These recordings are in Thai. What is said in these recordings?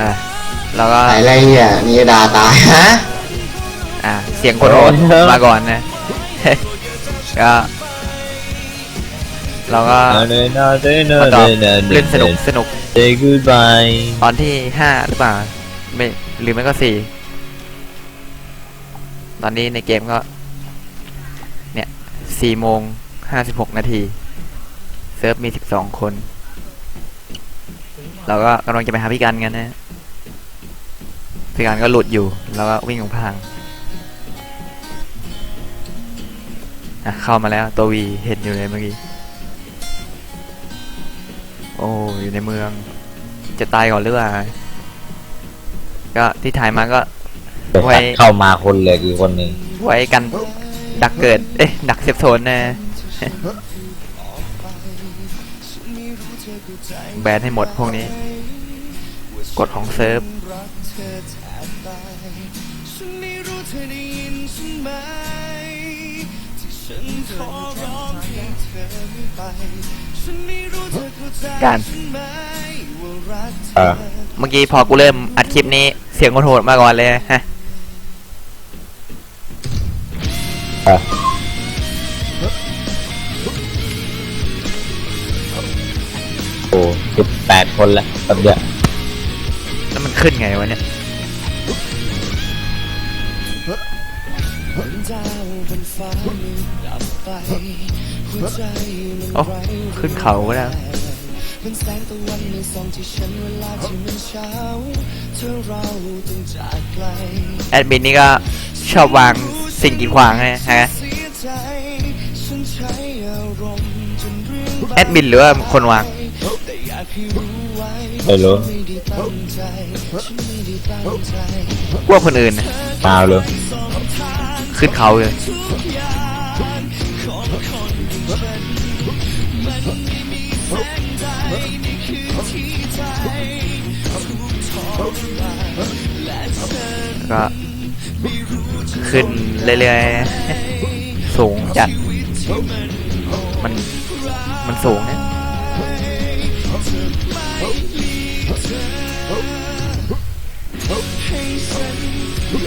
อะแล้วก็ไหนอะไรเนี่ยนี่ดาตายฮะอะเสียงคนโอนมาก่อนนะ ก็เราก็เดินเดินเดินเดิมานต่อเดินเล่นสนุกสนุก Say goodbye ตอนที่ห้าหรือเปล่าไม่หรือไม่ก็สี่ตอนนี้ในเกมก็ เนี่ยสี่โมงห้าสิบหกนาที เซิร์ฟมีสิบสองคน เราก็กำลังจะไปหาพี่กันกันนะ พี่กันก็หลุดอยู่ แล้วก็วิ่งของพางอะเข้ามาแล้วตัววีเห็นอยู่เลยเมื่อกี้ โอ้อยู่ในเมือง จะตายก่อนหรือเปล่าก็ที่ถ่ายมาก็ ไว้เข้ามาคนเหลยกี่คนหนึ่งไว้กันดักเกิด เอ๊ะ ดักเซฟโซนนะแบนให้หมดพวกนี้ กฎของเซิร์ฟฉันไม่รู้เธอได้ยินฉันไหมที่ฉันขอร้องให้เธอไม่ไปฉันไม่รู้เธอเข้าใจการฉันไหมว่ารักเธเอออเมื่อกี้พอกูเริ่มอัดคลิปนี้เสียงโหดๆมาก่อนเลยฮะเออโอ้สิบแปดคนแล้วแป๊บเดียวแล้วมัน ขึ้นไงวะเนี่ยดาวบนฟ้ามันดับไปหัวใจมันโอ้ไร้ขึ้นเขาก็แล้วเป็นแสงตะวันในส่องที่ฉันเวลาที่มันเช้าเธอเราต้องจากไกลแอดมินนี่ก็ชอบวางสิ่งกีดขวางนะฮะเสียใจฉันใช้อารมณ์จนเรื่องแอดมินหรือว่าคนวาง ไว้ไม่รู้ไม่ได้ตั้งใจฉันไม่ได้ตั้งใจพวกคนอื่นนะมาเลยขึ้นเขาเลยทุกอย่างของคนอย่างฉันมันไม่มีแสงใจในคืนที่ใจทุกทรมานและฉันก็ขึ้นเรื่อยๆสูงจัดมันมันสูงนะ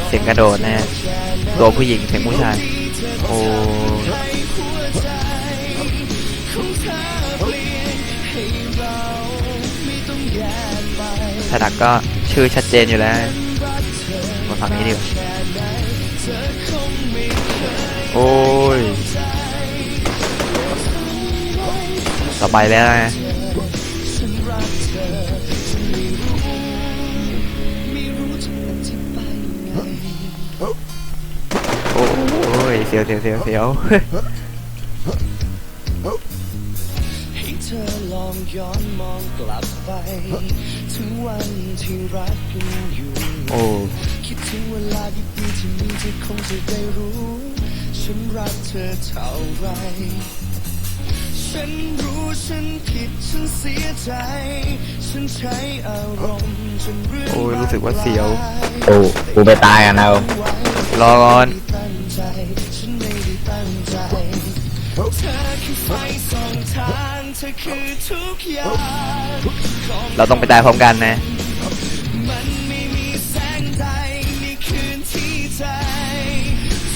เสียงกระโดดนะตัวผู้หญิงเสียงผู้ชาย โอ้ถ้าดักก็ชื่อชัดเจนอยู่แล้วมาฝั่งนี้ดีกว่าโอ้ย ต่อไปแล้วนะ ยเสียวเสียวเสียวเสียวให้เธอลองย้อนมองกลับไปถึงวันที่รักกันอยู่โอ้คิดถึงเวลาดีๆที่มีเธอคงจะได้รู้ ฉันรักเธอเท่าไร ฉันรู้ฉันผิดฉันเสียใจ ฉันใช้อารมณ์จนเรื่องโอ้ยรู้สึกว่าเสียวโอ้กูไปตายกันเอารอก่อนตั้ งใจฉันไม่ได้ตั้งใจ เธอคือไฟส่องทางเธอคือทุกอย่างของเราต้องไปตายพร้อมกันนะ มันไม่มีแสงใดในคืนที่ใจ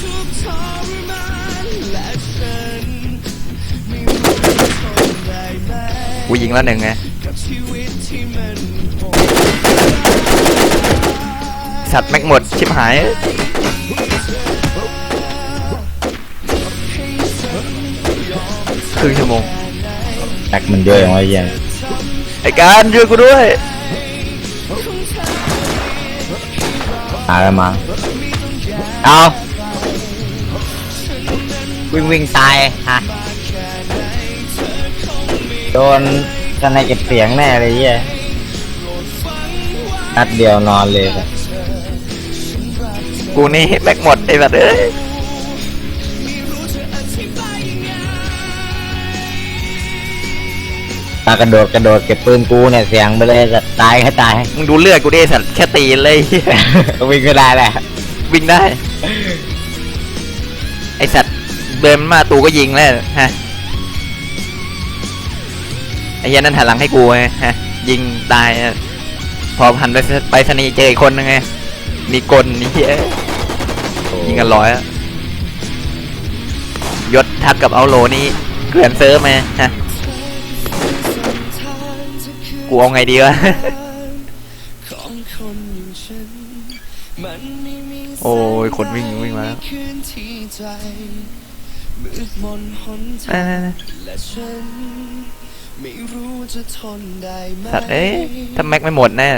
ทุกทรมานและฉันไม่รู้จะทนได้ไหมกูยิงแล้วหนึ่งไงกับชีวิตที่มันโหด สัตว์แม็กหมดชิบหาย ครึ่งชั่วโมงแตกมันเยอะอย่างไรยังไอการช่วยกูด้วยตายแล้วมั้งเอาวิ่งวิ่งตายฮะโดนทนายเก็บเสียงแน่เลยเหี้ยนัดเดียวนอนเลยครับ กูนี่แม็กหมดไอ้สัตว์เอ้ย ตากระโดดกระโดดเก็บปืนกูเนี่ยเสียงไปเลยสัตายให้ตายมึงดูเลือดกูดิสัตว์แค่ตีเลยวิ่งก็ได้แหละวิ่งได้ ไอสัตว์เดินมาตูก็ยิงแล้วฮะไอ้เหี้ยันั่นหัหลังให้กูไงฮะ ยิงตายพอหันไปไปสนีย์เจออีกคนนึงไงมีกลนี่เหี้ยยิงกันร้อยยศทักกับเอาโลนี่เกลื่อนเซิร์ฟไหมฮะ กูเอาไงดีวะ โอ้ยคนวิ่งวิ่งมาสัตว์เอ๊ะถ้าแม็กไม่หมดแน่